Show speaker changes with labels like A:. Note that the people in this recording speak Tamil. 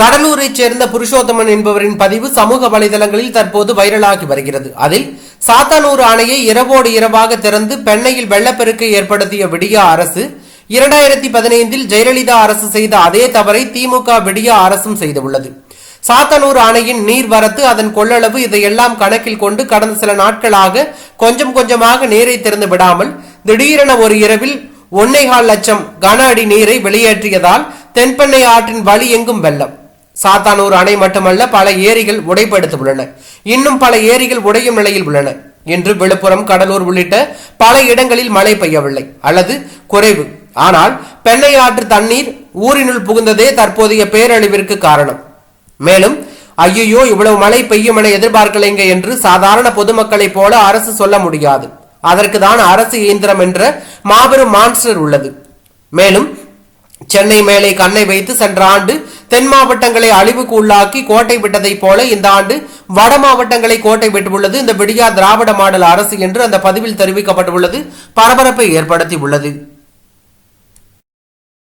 A: கடலூரைச் சேர்ந்த புருஷோத்தமன் என்பவரின் பதிவு சமூக வலைதளங்களில் தற்போது வைரலாகி வருகிறது. அதில் சாத்தானூர் அணையை இரவோடு இரவாக திறந்து பெண்ணையில் வெள்ளப்பெருக்கை ஏற்படுத்திய விடியா அரசு இரண்டாயிரத்தி பதினைந்தில் ஜெயலலிதா அரசு செய்த அதே தவறை திமுக விடியா அரசும் செய்துள்ளது. சாத்தனூர் அணையின் நீர் வரத்து அதன் கொள்ளளவு இதையெல்லாம் கணக்கில் கொண்டு கடந்த சில நாட்களாக கொஞ்சம் கொஞ்சமாக நீரை திறந்து விடாமல் திடீரென ஒரு இரவில் ஒன்னேகால் லட்சம் கன அடி நீரை வெளியேற்றியதால் தென்பெண்ணை ஆற்றின் வழி எங்கும் வெள்ளம் சாத்தானூர் அணை மட்டுமல்ல பல ஏரிகள் உடைப்படுத்தியுள்ளன இன்னும் பல ஏரிகள் உடையும் நிலையில் உள்ளன. இன்று விழுப்புரம் கடலூர் உள்ளிட்ட பல இடங்களில் மழை பெய்யவில்லை. அல்லது குறைவு. ஆனால் பெண்ணை ஆற்று தண்ணீர் ஊரினுள் புகுந்ததே தற்போதைய பேரழிவிற்கு காரணம். மேலும் ஐயோ இவ்வளவு மழை பெய்யும் என எதிர்பார்க்கலைங்க என்று சாதாரண பொதுமக்களைப் போல அரசு சொல்ல முடியாது. அதற்கு தான் அரசு இயந்திரம் என்ற மாபெரும் மான்ஸ்டர் உள்ளது. மேலும் சென்னை மேலே கண்ணை வைத்து சென்ற ஆண்டு தென் மாவட்டங்களை அழிவுக்கு உள்ளாக்கி கோட்டை விட்டதைப் போல இந்த ஆண்டு வட மாவட்டங்களை கோட்டை விட்டுள்ளது. இந்த விடியா திராவிட மாடல் அரசு என்று அந்த பதிவில் தெரிவிக்கப்பட்டுள்ளது. பரபரப்பை ஏற்படுத்தி உள்ளது